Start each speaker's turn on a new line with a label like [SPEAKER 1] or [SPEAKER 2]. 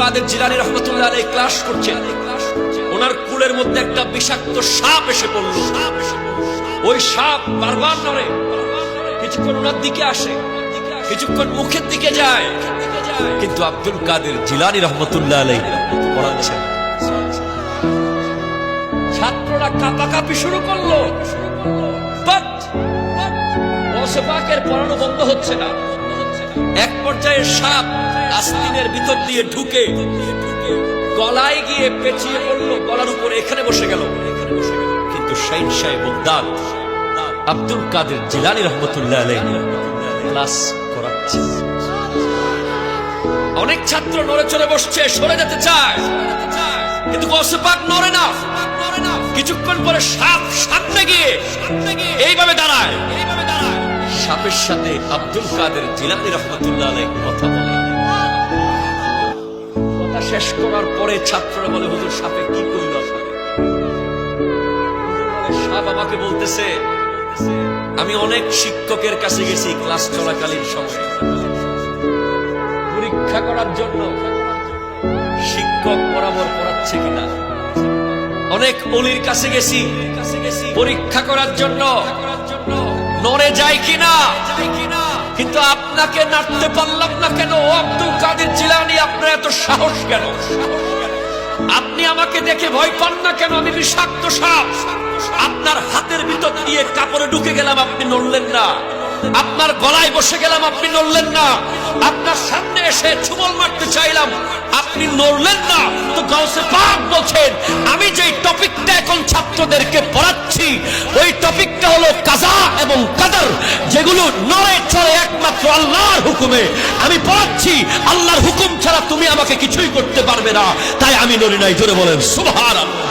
[SPEAKER 1] কাদের জিলানি রহমতুল্লাহ আলাই ক্লাস করছেন? ওনার কুলের মধ্যে একটা বিষাক্ত সাপ এসে পড়ল। ওই সাপ বারবার নড়ে কিছুক্ষণ ওনার দিকে আসে। কিছুক্ষণ মুখের দিকে যায়। কিন্তু আব্দুল কাদের জিলানি রহমতুল্লাহ আলাই পড়াচ্ছেন। ছাত্ররা কাপাকাপি শুরু করল। পড়ানো বন্ধ হচ্ছে না। এক পর্যায়ে সাপ আস্তিনের ভিতর দিয়ে ঢুকে গলায় গিয়ে পেঁচিয়ে পড়ল, গলার উপরে এখানে বসে গেল। কিন্তু শাইন সাহেব উদ্দান আব্দুল কাদের জিলানি রহমতুল্লাহ আলাই ক্লাস করাচ্ছে। অনেক ছাত্র নড়ে চড়ে বসছে, সরে যেতে চায়। কিন্তু গোসপাক নড়ে না। কিছুক্ষণ পরে সাপ সামনে গিয়ে এইভাবে দাঁড়ায়। সাপের সাথে আব্দুল কাদের জিলানি রহমতুল্লাহ আলাই কথা বলে। শেষ করার পরে ছাত্ররা বলে, হুজুর, সাপে কি করল? সাপ আমাকে বলতেছে, আমি অনেক শিক্ষকের কাছে গেছি ক্লাস চলাকালীন সময়। পরীক্ষা করার জন্য শিক্ষক বরাবর পড়াচ্ছে কিনা? অনেক অলির কাছে গেছি, পরীক্ষা করার জন্য নড়ে যায় কিনা? কিন্তু আপনাকে নাড়তে পারলাম না কেন? আব্দুল কাদের জিলানি আপনার এত সাহস কেন? আপনি আমাকে দেখে ভয় পান না কেন? আমি বিষাক্ত সাপ। আপনার হাতের ভিতর দিয়ে কাপড়ে ঢুকে গেলাম, আপনি নড়লেন না। আপনার গলায় বসে গেলাম, আপনি নড়লেন না। আপনার সামনে এসে ছুবল মারতে চাইলাম, আপনি নড়লেন না। তো গাউসে পাক বলছেন, আমি যেই টপিকটা এখন ছাত্রদেরকে পড়াচ্ছি, ওই টপিকটা হলো কাজা এবং কাদার, যেগুলো নড়ে চড়ে একমাত্র হুকুমে। আমি পাচ্ছি, আল্লাহর হুকুম ছাড়া তুমি আমাকে কিছুই করতে পারবে না। তাই আমি নড়ি নাই, জোরে বলেন, সুবহানাল্লাহ।